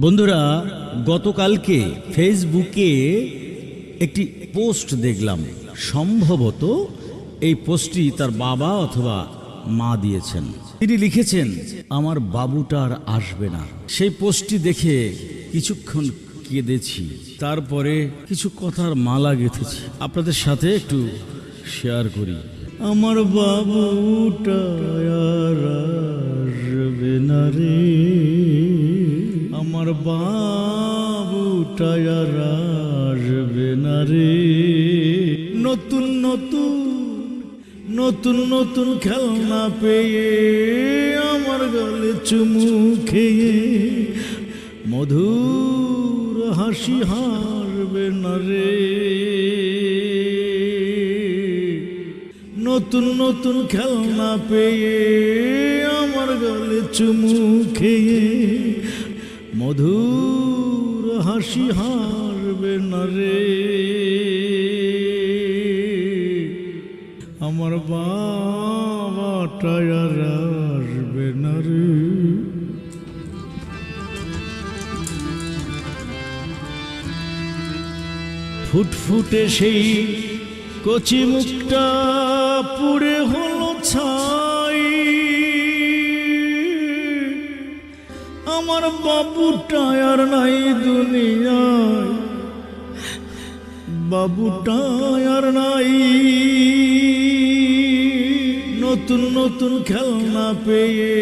বন্ধুরা, গতকালকে ফেসবুকে একটি পোস্ট দেখলাম। সম্ভবত এই পোস্টটি তার বাবা অথবা মা দিয়েছেন। তিনি লিখেছেন, আমার বাবুটা আর আসবে না। সেই পোস্টটি দেখে কিছুক্ষণ কেঁদেছি। তারপরে কিছু কথার মালা গেঁথেছি। আপনাদের সাথে একটু শেয়ার করি। আমার বাবুটা আর আমার বাবুটা আর আসবে না রে। নতুন নতুন নতুন নতুন খেলনা পেয়ে আমার গলে চুমু খেয়ে মধুর হাসি হারবে না রে। নতুন নতুন খেলনা পেয়ে আমার গলে চুমু খেয়ে মধুর হাসি হারবে না আমার বাবাটা আর আসবে না ফুটফুটে সেই কচি মুখটা পুড়ে হলো ছাই। আমার বাবুটা আর নাই দুনিয়ায়। বাবুটা আর নাই। নতুন নতুন খেলনা পেয়ে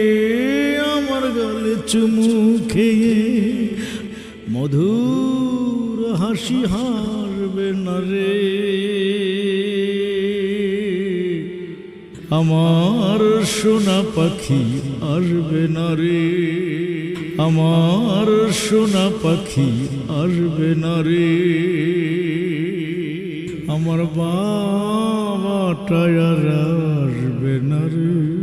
আমার গলে চুমু খেয়ে মধুর হাসি হারবে না রে। আমার সোনা পাখি আসবে না রে। আমার সোনা পাখি আসবে না রে। আমার বাবাটা আর আসবে না রে।